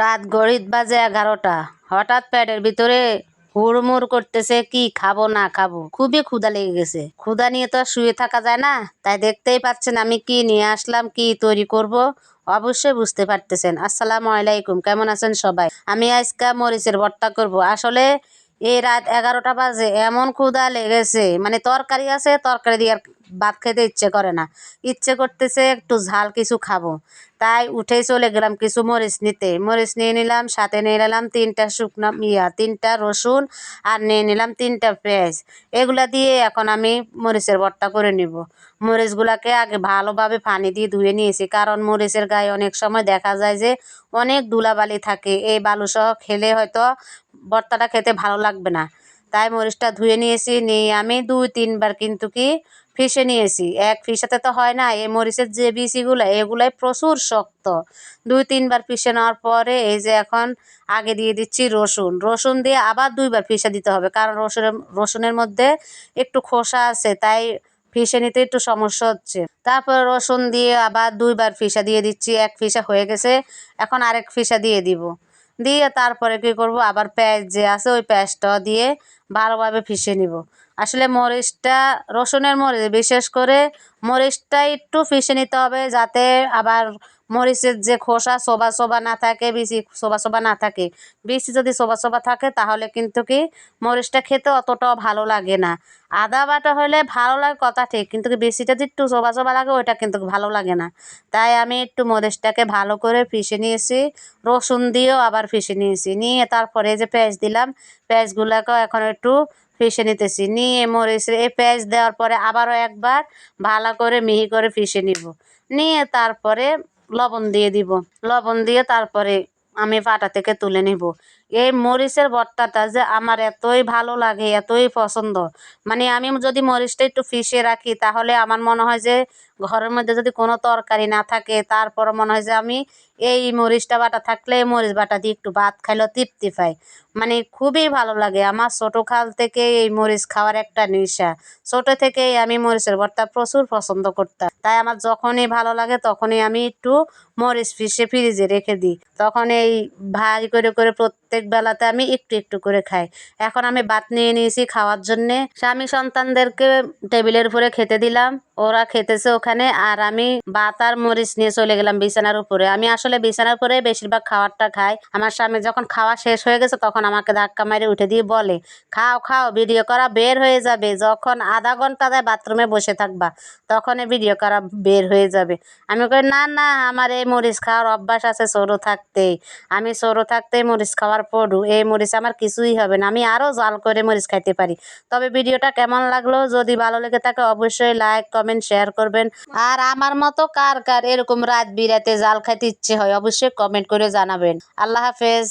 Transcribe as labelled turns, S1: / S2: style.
S1: রাত গড়িত বাজে এগারোটা। হঠাৎ প্যাডের ভিতরে হুড়মুড় করতেছে, কি খাব না খাব। খুবই ক্ষুদা লেগে গেছে। ক্ষুদা নিয়ে তো শুয়ে থাকা যায় না। তাই দেখতেই পাচ্ছেন আমি কি নিয়ে আসলাম, কি তৈরি করব। অবশ্যই বুঝতে পারতেছেন। আসসালামু আলাইকুম, কেমন আছেন সবাই? আমি আজকে মরিচের ভর্তা করব। আসলে এই রাত এগারোটা বাজে, এমন ক্ষুধা লেগেছে। মানে তরকারি আছে, তরকারি দিয়ে ভাত খেতে ইচ্ছে করে না। ইচ্ছে করতেছে একটু ঝাল কিছু খাব। তাই উঠেই চলে গেলাম কিছু মরিচ নিতে। মরিচ নিয়ে নিলাম, সাথে নিয়ে নিলাম তিনটা শুকনো ইয়া, তিনটা রসুন আর নিয়ে নিলাম তিনটা পেঁয়াজ। এগুলা দিয়ে এখন আমি মরিচের ভর্তা করে নিব। মরিচগুলাকে আগে ভালোভাবে পানি দিয়ে ধুয়ে নিয়েছি, কারণ মরিচের গায়ে অনেক সময় দেখা যায় যে অনেক ধুলাবালি থাকে। এই বালুসহ খেলে হয়তো ভর্তাটা খেতে ভালো লাগবে না। তাই মরিচটা ধুয়ে নিয়েছি, নিয়ে আমি দুই তিনবার কিন্তু কি ফিসে নিয়েছি। এক ফিসাতে তো হয় না, এই মরিচের যে বিচিগুলো, এগুলাই প্রচুর শক্ত। দুই তিনবার পিষে নেওয়ার পরে এই যে এখন আগে দিয়ে দিচ্ছি রসুন। রসুন দিয়ে আবার দুইবার ফিসে দিতে হবে, কারণ রসুনের রসুনের মধ্যে একটু খোসা আছে, তাই ফিসে নিতে একটু সমস্যা হচ্ছে। তারপর রসুন দিয়ে আবার দুইবার ফিসা দিয়ে দিচ্ছি, এক ফিসা হয়ে গেছে, এখন আরেক ফিসা দিয়ে দিব। দিয়ে তারপরে কী করব? আবার পেঁয়াজ যে আছে ওই পেঁয়াজটা দিয়ে ভালোভাবে ফিসে নিব। আসলে মরিচটা, রসুনের মরিচ, বিশেষ করে মরিচটা একটু ফিসে নিতে হবে যাতে আবার মরিচের যে খোসা সোবা সোবা না থাকে বেশি সোবা সোবা না থাকে। বেশি যদি সোবা সোবা থাকে তাহলে কিন্তু কি মরিচটা খেতে অতটাও ভালো লাগে না। আদা বাটা হলে ভালো লাগে, কথা ঠিক, কিন্তু কি বেশিটা যদি একটু সোবা সোবা লাগে ওইটা কিন্তু ভালো লাগে না। তাই আমি একটু মরিচটাকে ভালো করে ফিসে নিয়েছি, রসুন দিয়েও আবার ফিসে নিয়েছি। নিয়ে তারপরে যে পেঁয়াজ দিলাম, পেঁয়াজগুলোকেও এখন একটু ফিসে নিতেছি। নিয়ে মরিচের এই পেঁয়াজ দেওয়ার পরে আবারও একবার ভালো করে মিহি করে ফিসে নিব। নিয়ে তারপরে লবণ দিয়ে দিব। লবণ দিয়ে তারপরে আমি পাটা থেকে তুলে নিব। এই মরিচের ভর্তাটা যে আমার এতই ভালো লাগে, এতই পছন্দ। মানে আমি যদি মরিচটা একটু ফিসে রাখি, তাহলে আমার মনে হয় যে ঘরের মধ্যে যদি কোনো তরকারি না থাকে তারপর মনে হয় যে আমি এই মরিচটা বাটা থাকলে মরিচ বাটা দিয়ে একটু ভাত খাইলেও তৃপ্তি পায়। মানে খুবই ভালো লাগে। আমার ছোটো খাল থেকে এই মরিচ খাওয়ার একটা নেশা। ছোটো থেকেই আমি মরিচের ভর্তা প্রচুর পছন্দ করতাম। তাই আমার যখনই ভালো লাগে তখনই আমি একটু মরিচ পিষে ফ্রিজে রেখে দিই। তখন এই ভাই করে করে প্রত্যেক বেলাতে আমি একটু একটু করে খাই। এখন আমি ভাত নিয়ে নিয়েছি খাওয়ার জন্যে। স্বামী সন্তানদেরকে টেবিলের উপরে খেতে দিলাম। ওরা খেতেছে ওখানে আর আমি ভাত আর মরিচ নিয়ে চলে গেলাম বিছানার উপরে। আমি আসলে বিছানার উপরে বেশিরভাগ খাবারটা খাই। আমার স্বামী যখন খাওয়া শেষ হয়ে গেছে তখন আমাকে ধাক্কা মারে উঠে দিয়ে বলে, খাও খাও, ভিডিও করা বের হয়ে যাবে। যখন আধা ঘণ্টা দেয় বাথরুমে বসে থাকবা তখন ভিডিও করা বের হয়ে যাবে। আমি কই, না না, আমার এই মরিচ খাওয়ার অভ্যাস আছে সরু থাকতেই। আমি সরু থাকতেই মরিচ খাওয়ার পড়ু এই মরিচ আমার কিছুই হবে না। আমি আরও জাল করে মরিচ খাইতে পারি। তবে ভিডিওটা কেমন লাগল? যদি ভালো লেগে থাকে অবশ্যই লাইক, কমেন্ট, শেয়ার করবেন। আর আমার মতো কার কার এরকম রাত বিরাতে জাল খাইতে ইচ্ছে হয় অবশ্যই কমেন্ট করে জানাবেন। আল্লাহ হাফেজ।